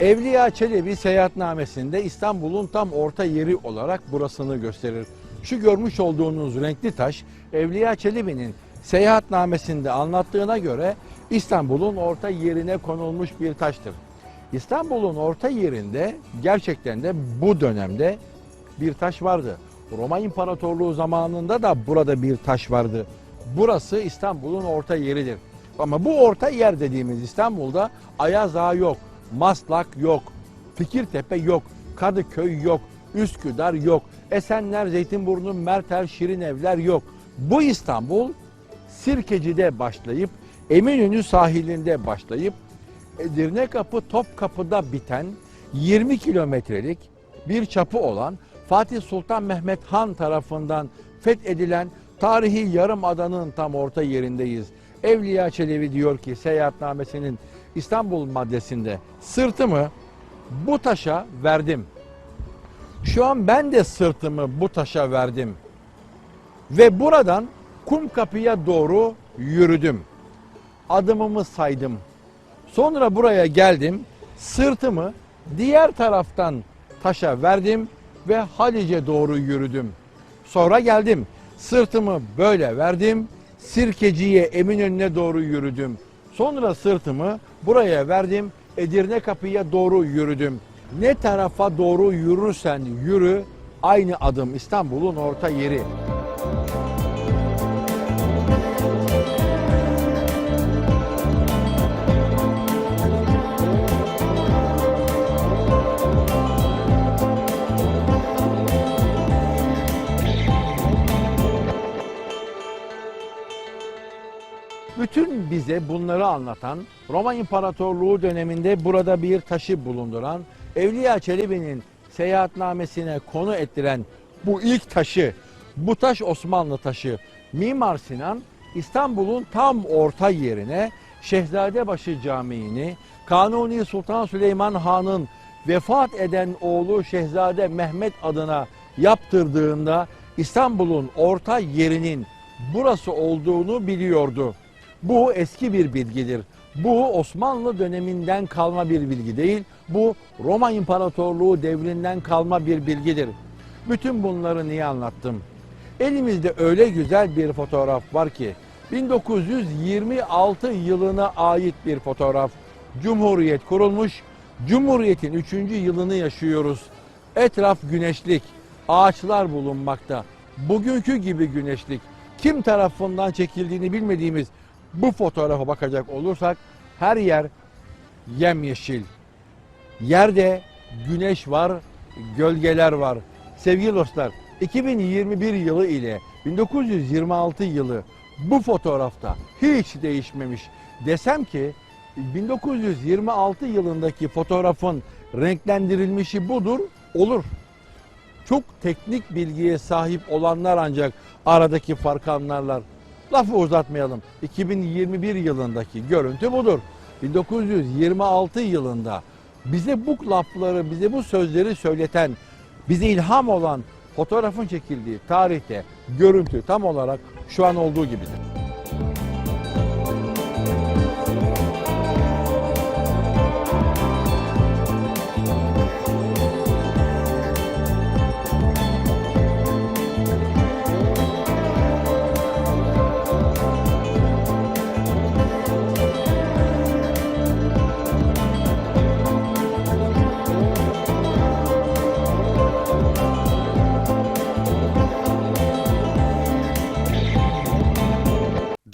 Evliya Çelebi seyahatnamesinde İstanbul'un tam orta yeri olarak burasını gösterir. Şu görmüş olduğunuz renkli taş Evliya Çelebi'nin seyahatnamesinde anlattığına göre İstanbul'un orta yerine konulmuş bir taştır. İstanbul'un orta yerinde gerçekten de bu dönemde bir taş vardı. Roma İmparatorluğu zamanında da burada bir taş vardı. Burası İstanbul'un orta yeridir. Ama bu orta yer dediğimiz İstanbul'da Ayaz Ağa yok, Maslak yok, Fikirtepe yok, Kadıköy yok, Üsküdar yok, Esenler, Zeytinburnu, Merter, Şirinevler yok. Bu İstanbul Sirkeci'de başlayıp Eminönü sahilinde başlayıp Edirne Kapı Topkapı'da biten 20 kilometrelik bir çapı olan Fatih Sultan Mehmet Han tarafından fethedilen tarihi yarım adanın tam orta yerindeyiz. Evliya Çelebi diyor ki seyahatnamesinin İstanbul maddesinde sırtımı bu taşa verdim. Şu an ben de sırtımı bu taşa verdim. Ve buradan Kumkapı'ya doğru yürüdüm. Adımımı saydım. Sonra buraya geldim. Sırtımı diğer taraftan taşa verdim ve Halice doğru yürüdüm. Sonra geldim. Sırtımı böyle verdim. Sirkeci'ye Eminönü'ne doğru yürüdüm. Sonra sırtımı buraya verdim. Edirne Kapı'ya doğru yürüdüm. Ne tarafa doğru yürürsen yürü aynı adım İstanbul'un orta yeri. Bütün bize bunları anlatan, Roma İmparatorluğu döneminde burada bir taşı bulunduran, Evliya Çelebi'nin seyahatnamesine konu ettiren bu ilk taşı, bu taş Osmanlı taşı, Mimar Sinan İstanbul'un tam orta yerine Şehzadebaşı Camii'ni, Kanuni Sultan Süleyman Han'ın vefat eden oğlu Şehzade Mehmet adına yaptırdığında İstanbul'un orta yerinin burası olduğunu biliyordu. Bu eski bir bilgidir. Bu Osmanlı döneminden kalma bir bilgi değil. Bu Roma İmparatorluğu devrinden kalma bir bilgidir. Bütün bunları niye anlattım? Elimizde öyle güzel bir fotoğraf var ki 1926 yılına ait bir fotoğraf. Cumhuriyet kurulmuş. Cumhuriyetin 3. yılını yaşıyoruz. Etraf güneşlik, ağaçlar bulunmakta. Bugünkü gibi güneşlik. Kim tarafından çekildiğini bilmediğimiz bu fotoğrafa bakacak olursak her yer yemyeşil. Yerde güneş var, gölgeler var. Sevgili dostlar, 2021 yılı ile 1926 yılı bu fotoğrafta hiç değişmemiş. Desem ki 1926 yılındaki fotoğrafın renklendirilmişi budur, olur. Çok teknik bilgiye sahip olanlar ancak aradaki farkı anlarlar. Lafı uzatmayalım. 2021 yılındaki görüntü budur. 1926 yılında bize bu lafları, bize bu sözleri söyleten, bize ilham olan fotoğrafın çekildiği tarihte görüntü tam olarak şu an olduğu gibidir.